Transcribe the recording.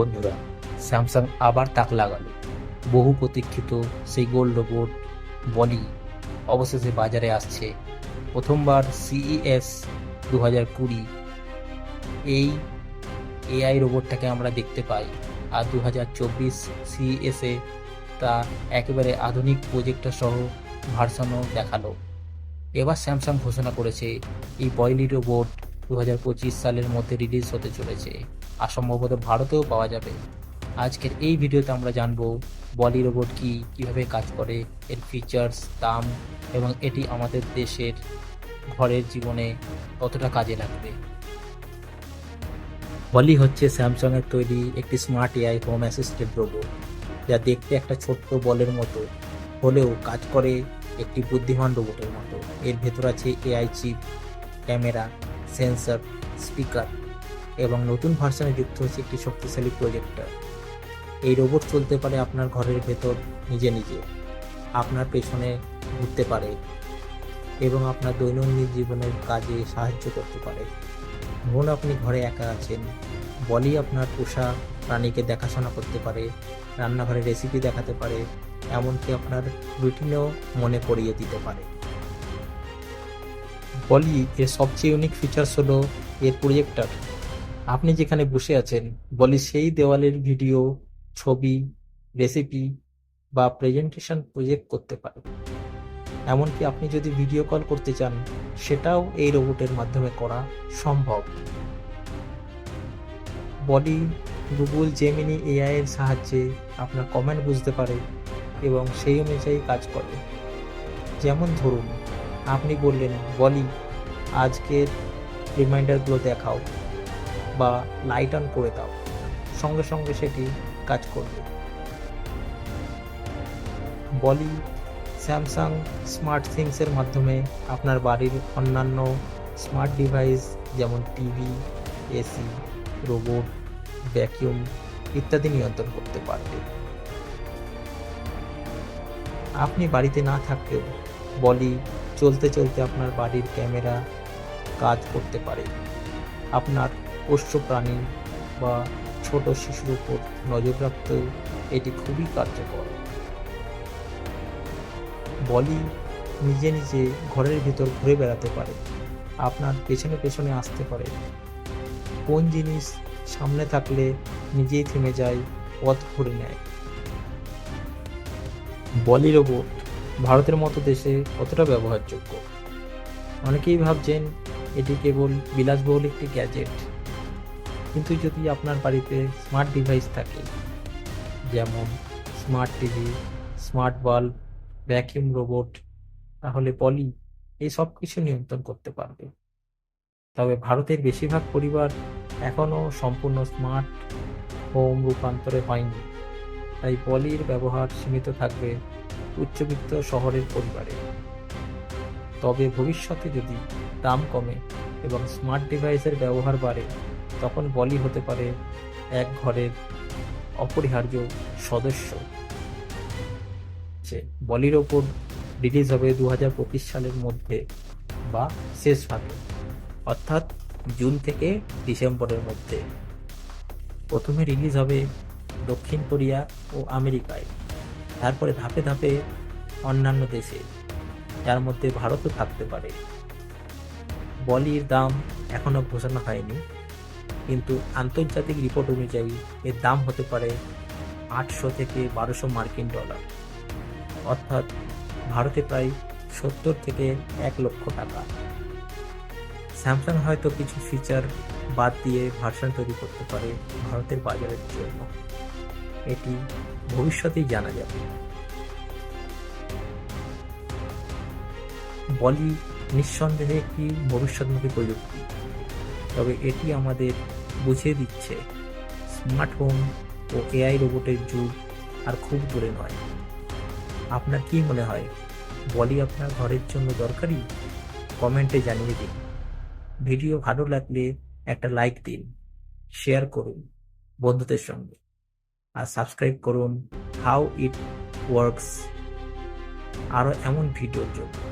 বন্ধুরা, স্যামসাং আবার তাক লাগালো। বহু প্রতীক্ষিত সেই গোল রোবট বলি অবশেষে বাজারে আসছে। প্রথমবার সিইএস দু হাজার কুড়ি এই এআই রোবটটাকে আমরা দেখতে পাই। আর দু হাজার চব্বিশ সিইএসে তা একেবারে আধুনিক প্রজেক্টর সহ ভার্সনও দেখাল। এবার স্যামসাং ঘোষণা করেছে, এই বয়লি রোবট দু হাজার পঁচিশ সালের মধ্যে রিলিজ হতে চলেছে। আর সম্ভবত ভারতেও পাওয়া যাবে। আজকের এই ভিডিওতে আমরা জানব, বলি রোবট কি, কীভাবে কাজ করে, এর ফিচার্স দাম, এবং এটি আমাদের দেশের ঘরের জীবনে কতটা কাজে লাগবে। বলি হচ্ছে স্যামসাং এর তৈরি একটি smart AI home assistant robot যা দেখতে একটা ছোট্ট বলের মতো হলেও কাজ করে একটি বুদ্ধিমান রোবটের মতো। এর ভেতর আছে AI chip camera, sensor, speaker এবং নতুন ভার্সনে যুক্ত হয়েছে একটি শক্তিশালী প্রজেক্টর। এই রোবট চলতে পারে আপনার ঘরের ভেতর নিজে নিজে, আপনার পেছনে ঘুরতে পারে এবং আপনার দৈনন্দিন জীবনের কাজে সাহায্য করতে পারে। ধরুন আপনি ঘরে একা আছেন বলি আপনার পোষা প্রাণীকে দেখাশোনা করতে পারে, রান্নাঘরে রেসিপি দেখাতে পারে, এমনকি আপনার রুটিনেও মনে করিয়ে দিতে পারে। বলি এর সবচেয়ে ইউনিক ফিচার্স হলো এর প্রজেক্টর আপনি যেখানে বসে আছেন, বলি সেই দেওয়ালের ভিডিও ছবি রেসিপি বা প্রেজেন্টেশন প্রজেক্ট করতে পারে এমনকি আপনি যদি ভিডিও কল করতে চান, সেটাও এই রোবটের মাধ্যমে করা সম্ভব। বডি গুগল জেমিনি এআই এর সাহায্যে আপনার কমেন্ট বুঝতে পারে এবং সেই অনুযায়ী কাজ করে। যেমন ধরুন আপনি বললেন, বলি, আজকের রিমাইন্ডারগুলো দেখাও বা লাইট অন করে দাও। সঙ্গে সঙ্গে সেটি কাজ করবে। বলি স্যামসাং স্মার্ট থিংসের মাধ্যমে আপনার বাড়ির অন্যান্য স্মার্ট ডিভাইস যেমন টিভি এসি রোবট ভ্যাকিউম ইত্যাদি নিয়ন্ত্রণ করতে পারবে। আপনি বাড়িতে না থাকলেও বলি, চলতে চলতে আপনার বাড়ির ক্যামেরা কাজ করতে পারে। আপনার পোষ্য প্রাণী বা ছোট শিশুর উপর নজর রাখতেও এটি খুবই কার্যকর। বলি, নিজে নিজে ঘরের ভিতর ঘুরে বেড়াতে পারে। আপনার পেছনে পেছনে আসতে পারে। কোন জিনিস সামনে থাকলে নিজেই থেমে যায়, পথ ঘুরে নেয়। বলি রোবট ভারতের মতো দেশে কতটা ব্যবহারযোগ্য? অনেকেই ভাবছেন এটি কেবল বিলাসবহুল একটি গ্যাজেট। কিন্তু যদি আপনার বাড়িতে স্মার্ট ডিভাইস থাকে, যেমন smart TV smart bulb vacuum robot তাহলে পলি এই সব কিছু নিয়ন্ত্রণ করতে পারবে। তবে ভারতের বেশিরভাগ পরিবার এখনও সম্পূর্ণ স্মার্ট হোম রূপান্তরে হয়নি। তাই পলির ব্যবহার সীমিত থাকবে উচ্চবিত্ত শহরের পরিবারে। তবে ভবিষ্যতে যদি দাম কমে এবং স্মার্ট ডিভাইসের ব্যবহার বাড়ে, তখন বলি হতে পারে এক ঘরের অপরিহার্য সদস্য। বলির ওপর রিলিজ হবে দু হাজার পঁচিশ সালের মধ্যে বা শেষ ভাগে, অর্থাৎ জুন থেকে ডিসেম্বরের মধ্যে। প্রথমে রিলিজ হবে দক্ষিণ কোরিয়া ও আমেরিকায়। তারপরে ধাপে ধাপে অন্যান্য দেশে, যার মধ্যে ভারতও থাকতে পারে। বলির দাম এখনও ঘোষণা হয়নি, কিন্তু আন্তর্জাতিক রিপোর্ট অনুযায়ী এর দাম হতে পারে আটশো থেকে বারোশো মার্কিন ডলার। অর্থাৎ ভারতে প্রায় সত্তর থেকে এক লক্ষ টাকা। স্যামসাং হয়তো কিছু ফিচার বাদ দিয়ে ভার্সন তৈরি করতে পারে ভারতের বাজারের জন্য। এটি ভবিষ্যতেই জানা যাবে। বলি নিঃসন্দেহে একটি ভবিষ্যৎমুখী প্রযুক্তি, তবে এটি আমাদের বুঝিয়ে দিচ্ছে স্মার্ট হোম ও এআই রোবটের যুগ আর খুব দূরে নয়। আপনার কি মনে হয়, বলি আপনার ঘরের জন্য দরকারি? কমেন্টে জানিয়ে দিন। ভিডিও ভালো লাগলে একটা লাইক দিন, শেয়ার করুন বন্ধুদের সঙ্গে। আর সাবস্ক্রাইব করুন হাউ ইট ওয়ার্কস আরও এমন ভিডিওর জন্য।